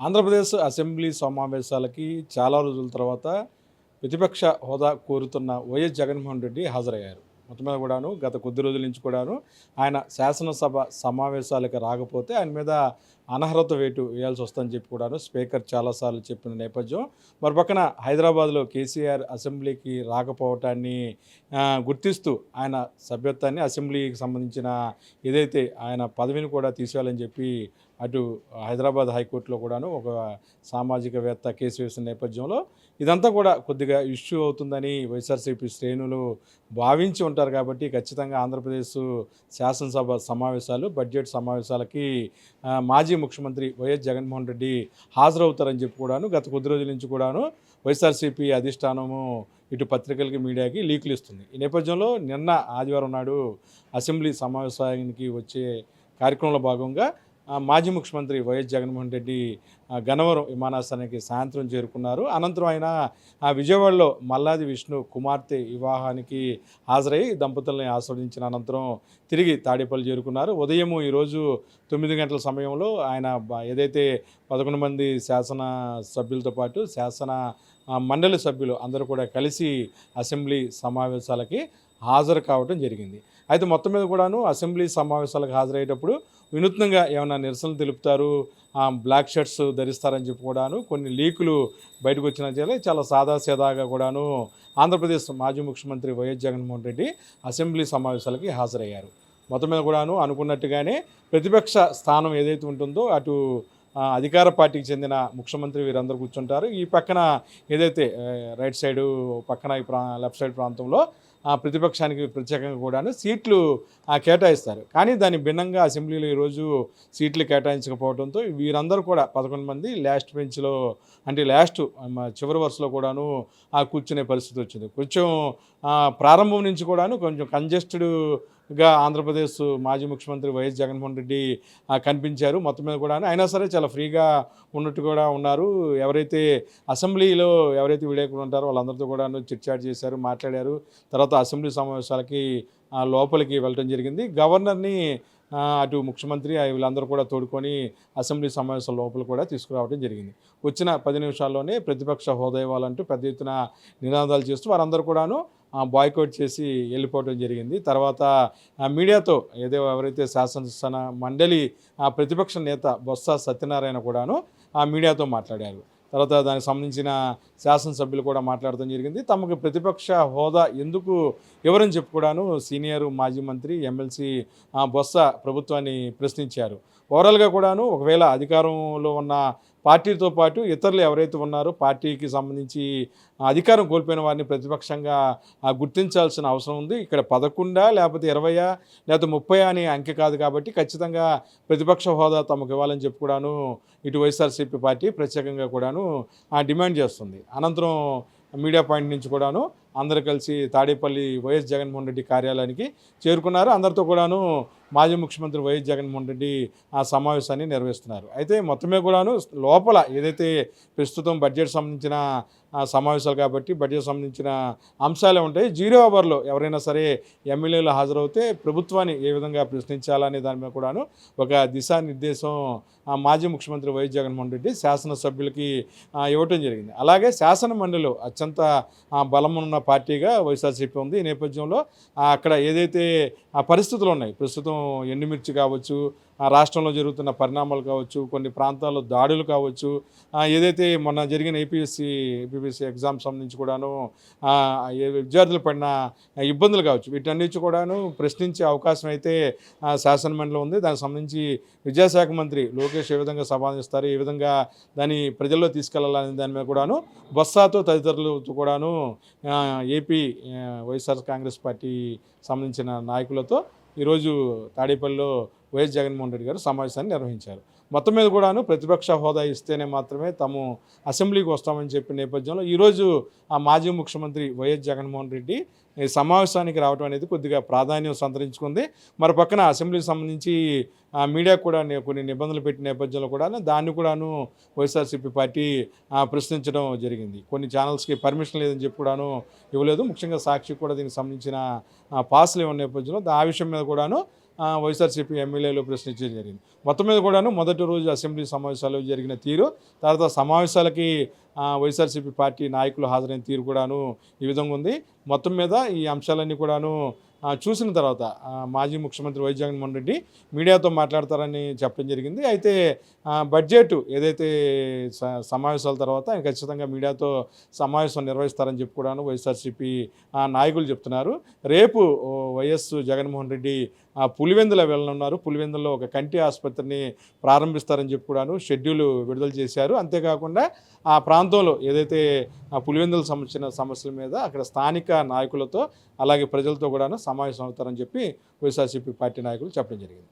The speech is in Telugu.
ఆంధ్రప్రదేశ్ అసెంబ్లీ సమావేశాలకి చాలా రోజుల తర్వాత ప్రతిపక్ష హోదా కోరుతున్న వైఎస్ జగన్మోహన్ రెడ్డి హాజరయ్యారు. మొత్తం మీద కూడాను గత కొద్ది రోజుల నుంచి కూడాను ఆయన శాసనసభ సమావేశాలకు రాకపోతే ఆయన మీద అనర్హత వేటు వేయాల్సి వస్తుందని చెప్పి కూడాను స్పీకర్ చాలాసార్లు చెప్పిన నేపథ్యం. మరి పక్కన హైదరాబాద్లో కేసీఆర్ అసెంబ్లీకి రాకపోవటాన్ని గుర్తిస్తూ ఆయన సభ్యత్వాన్ని అసెంబ్లీకి సంబంధించిన ఏదైతే ఆయన పదవిని కూడా తీసేయాలని చెప్పి అటు హైదరాబాద్ హైకోర్టులో కూడాను ఒక సామాజికవేత్త కేసు వేసిన నేపథ్యంలో ఇదంతా కూడా కొద్దిగా ఇష్యూ అవుతుందని వైఎస్ఆర్సీపీ శ్రేణులు భావించి ఉంటారు కాబట్టి ఖచ్చితంగా ఆంధ్రప్రదేశ్ శాసనసభ సమావేశాలు బడ్జెట్ సమావేశాలకి మాజీ ముఖ్యమంత్రి వైఎస్ జగన్మోహన్ రెడ్డి హాజరవుతారని చెప్పి కూడాను గత కొద్ది రోజుల నుంచి కూడాను వైఎస్ఆర్సీపీ అధిష్టానము ఇటు పత్రికలకి మీడియాకి లీకులు ఇస్తుంది. ఈ నేపథ్యంలో నిన్న ఆదివారం నాడు అసెంబ్లీ సమావేశానికి వచ్చే కార్యక్రమంలో భాగంగా మాజీ ముఖ్యమంత్రి వైఎస్ జగన్మోహన్ రెడ్డి గనవరం విమానాశ్రయానికి సాయంత్రం చేరుకున్నారు. అనంతరం ఆయన ఆ, విజయవాడలో మల్లాది విష్ణు కుమార్తె వివాహానికి హాజరై దంపతుల్ని ఆస్వాదించిన అనంతరం తిరిగి తాడేపల్లి చేరుకున్నారు. ఉదయం ఈరోజు తొమ్మిది గంటల సమయంలో ఆయన ఏదైతే పదకొండు మంది శాసన సభ్యులతో పాటు శాసన మండలి సభ్యులు అందరూ కూడా కలిసి అసెంబ్లీ సమావేశాలకి హాజరు కావడం జరిగింది. అయితే మొత్తం మీద కూడాను అసెంబ్లీ సమావేశాలకు హాజరయ్యేటప్పుడు వినూత్నంగా ఏమైనా నిరసనలు తెలుపుతారు బ్లాక్ షర్ట్స్ ధరిస్తారని చెప్పి కూడాను కొన్ని లీకులు బయటకు వచ్చిన చాలా సాదాసీదాగా కూడాను ఆంధ్రప్రదేశ్ మాజీ ముఖ్యమంత్రి వైఎస్ జగన్మోహన్ రెడ్డి అసెంబ్లీ సమావేశాలకి హాజరయ్యారు. మొత్తం మీద కూడాను అనుకున్నట్టుగానే ప్రతిపక్ష స్థానం ఏదైతే ఉంటుందో అటు అధికార పార్టీకి చెందిన ముఖ్యమంత్రి వీరందరూ కూర్చుంటారు. ఈ పక్కన ఏదైతే రైట్ సైడు పక్కన ఈ ప్రా లెఫ్ట్ సైడ్ ప్రాంతంలో ప్రతిపక్షానికి ప్రత్యేకంగా కూడాను సీట్లు కేటాయిస్తారు. కానీ దాని భిన్నంగా అసెంబ్లీలో ఈరోజు సీట్లు కేటాయించకపోవడంతో వీరందరూ కూడా పదకొండు మంది లాస్ట్ బెంచ్లో అంటే లాస్ట్ చివరి వరుసలో కూడాను ఆ కూర్చునే పరిస్థితి వచ్చింది. కొంచెం ప్రారంభం నుంచి కూడాను కొంచెం కంజెస్టెడ్గా ఆంధ్రప్రదేశ్ మాజీ ముఖ్యమంత్రి వైఎస్ జగన్మోహన్ రెడ్డి కనిపించారు. మొత్తం మీద కూడా అయినా సరే చాలా ఫ్రీగా ఉన్నట్టు కూడా ఉన్నారు. ఎవరైతే అసెంబ్లీలో ఎవరైతే విలేకరులు ఉంటారో వాళ్ళందరితో కూడా చిట్చాట్ చేశారు మాట్లాడారు. తర్వాత అసెంబ్లీ సమావేశాలకి లోపలికి వెళ్ళడం జరిగింది. గవర్నర్ని అటు ముఖ్యమంత్రి వీళ్ళందరూ కూడా తోడుకొని అసెంబ్లీ సమావేశాల లోపల కూడా తీసుకురావడం జరిగింది. వచ్చిన పది నిమిషాల్లోనే ప్రతిపక్ష హోదా ఇవ్వాలంటూ పెద్ద ఎత్తున నినాదాలు చేస్తూ వారందరూ కూడాను బాయ్కౌట్ చేసి వెళ్ళిపోవడం జరిగింది. తర్వాత ఆ, మీడియాతో ఏదో ఎవరైతే శాసనసన మండలి ఆ ప్రతిపక్ష నేత బొత్స సత్యనారాయణ కూడాను ఆ మీడియాతో మాట్లాడారు. తర్వాత దానికి సంబంధించిన శాసనసభ్యులు కూడా మాట్లాడడం జరిగింది. తమకు ప్రతిపక్ష హోదా ఎందుకు ఎవరని చెప్పుకోవడాను సీనియర్ మాజీ మంత్రి ఎమ్మెల్సీ బొత్స ప్రభుత్వాన్ని ప్రశ్నించారు. ఓవరాల్గా కూడాను ఒకవేళ అధికారంలో ఉన్న పార్టీతో పాటు ఇతరులు ఎవరైతే ఉన్నారో పార్టీకి సంబంధించి అధికారం కోల్పోయిన వారిని ప్రతిపక్షంగా గుర్తించాల్సిన అవసరం ఉంది. ఇక్కడ పదకొండా లేకపోతే ఇరవయా లేకపోతే ముప్పై అనే అంకె కాదు కాబట్టి ఖచ్చితంగా ప్రతిపక్ష హోదా తమకు ఇవ్వాలని చెప్పి కూడాను ఇటు వైఎస్ఆర్సీపీ పార్టీ ప్రత్యేకంగా కూడాను డిమాండ్ చేస్తుంది. అనంతరం మీడియా పాయింట్ నుంచి కూడాను అందరు కలిసి తాడేపల్లి వైఎస్ జగన్మోహన్ రెడ్డి కార్యాలయానికి చేరుకున్నారు. అందరితో కూడాను మాజీ ముఖ్యమంత్రి వైఎస్ జగన్మోహన్ రెడ్డి ఆ సమావేశాన్ని నిర్వహిస్తున్నారు. అయితే మొత్తమే కూడాను లోపల ఏదైతే ప్రస్తుతం బడ్జెట్ సంబంధించిన సమావేశాలు కాబట్టి బడ్జెట్ సంబంధించిన అంశాలే ఉంటాయి. జీరో అవర్లో ఎవరైనా సరే ఎమ్మెల్యేలు హాజరవుతే ప్రభుత్వాన్ని ఏ విధంగా ప్రశ్నించాలనే దాని మీద కూడాను ఒక దిశానిర్దేశం మాజీ ముఖ్యమంత్రి వైఎస్ జగన్మోహన్ రెడ్డి శాసనసభ్యులకి ఇవ్వటం జరిగింది. అలాగే శాసన మండలిలో అత్యంత బలమున్న పార్టీగా వైఎస్ఆర్సీపీ ఉంది. ఈ నేపథ్యంలో అక్కడ ఏదైతే ఆ పరిస్థితులు ఉన్నాయి ప్రస్తుతం ఎండుమిర్చి కావచ్చు ఆ రాష్ట్రంలో జరుగుతున్న పరిణామాలు కావచ్చు కొన్ని ప్రాంతాల్లో దాడులు కావచ్చు ఏదైతే మొన్న జరిగిన ఏపీఎస్సి ఏపీఎస్సి ఎగ్జామ్ సంబంధించి కూడాను ఏ విద్యార్థులు పడిన ఇబ్బందులు కావచ్చు వీటన్నిటి కూడాను ప్రశ్నించే అవకాశం అయితే ఆ, శాసనమండలిలో ఉంది. దానికి సంబంధించి విద్యాశాఖ మంత్రి లోకేష్ ఏ విధంగా సమాధిస్తారు ఏ విధంగా దాన్ని ప్రజల్లో తీసుకెళ్ళాలనే దాని మీద కూడాను బొత్సాతో తదితరులతో కూడాను ఏపీ వైఎస్ఆర్ కాంగ్రెస్ పార్టీ సంబంధించిన నాయకులతో ఈరోజు తాడేపల్లిలో వైఎస్ జగన్మోహన్ రెడ్డి గారు సమావేశాన్ని నిర్వహించారు. మొత్తం మీద కూడాను ప్రతిపక్ష హోదా ఇస్తేనే మాత్రమే తాము అసెంబ్లీకి వస్తామని చెప్పిన నేపథ్యంలో ఈరోజు ఆ మాజీ ముఖ్యమంత్రి వైఎస్ జగన్మోహన్ రెడ్డి ఈ సమావేశానికి రావడం అనేది కొద్దిగా ప్రాధాన్యం సంతరించుకుంది. మరి పక్కన అసెంబ్లీకి సంబంధించి ఆ, మీడియా కూడా కొన్ని నిబంధనలు పెట్టిన నేపథ్యంలో కూడా దాన్ని కూడాను వైఎస్ఆర్సీపీ పార్టీ ప్రశ్నించడం జరిగింది. కొన్ని ఛానల్స్కి పర్మిషన్ లేదని చెప్పి కూడాను ఇవ్వలేదు. ముఖ్యంగా సాక్షి కూడా దీనికి సంబంధించిన పాసులు ఇవ్వని నేపథ్యంలో ఆ విషయం మీద కూడాను వైఎస్ఆర్సీపీ ఎమ్మెల్యేలు ప్రశ్నించడం జరిగింది. మొత్తం మీద కూడాను మొదటి రోజు అసెంబ్లీ సమావేశాలు జరిగిన తీరు తర్వాత సమావేశాలకి వైఎస్ఆర్సీపీ పార్టీ నాయకులు హాజరైన తీరు కూడాను ఈ విధంగా ఉంది. మొత్తం మీద ఈ అంశాలన్నీ కూడాను చూసిన తర్వాత మాజీ ముఖ్యమంత్రి వై జగన్మోహన్ రెడ్డి మీడియాతో మాట్లాడతారని చెప్పడం జరిగింది. అయితే బడ్జెట్ ఏదైతే స- సమావేశాల తర్వాత ఆయన ఖచ్చితంగా మీడియాతో సమావేశం నిర్వహిస్తారని చెప్పి కూడాను వైఎస్ఆర్సీపీ ఆ, నాయకులు చెప్తున్నారు. రేపు వైఎస్ జగన్మోహన్ రెడ్డి ఆ, పులివెందుల వెళ్ళనున్నారు. పులివెందులో ఒక కంటి ఆసుపత్రిని ప్రారంభిస్తారని చెప్పి కూడాను షెడ్యూల్ విడుదల చేశారు. అంతేకాకుండా ఆ ప్రాంతంలో ఏదైతే పులివెందులకు సంబంధించిన సమస్యల మీద అక్కడ స్థానిక నాయకులతో అలాగే ప్రజలతో కూడాను సమావేశం అవుతారని చెప్పి వైఎస్ఆర్సీపీ పార్టీ నాయకులు చెప్పడం జరిగింది.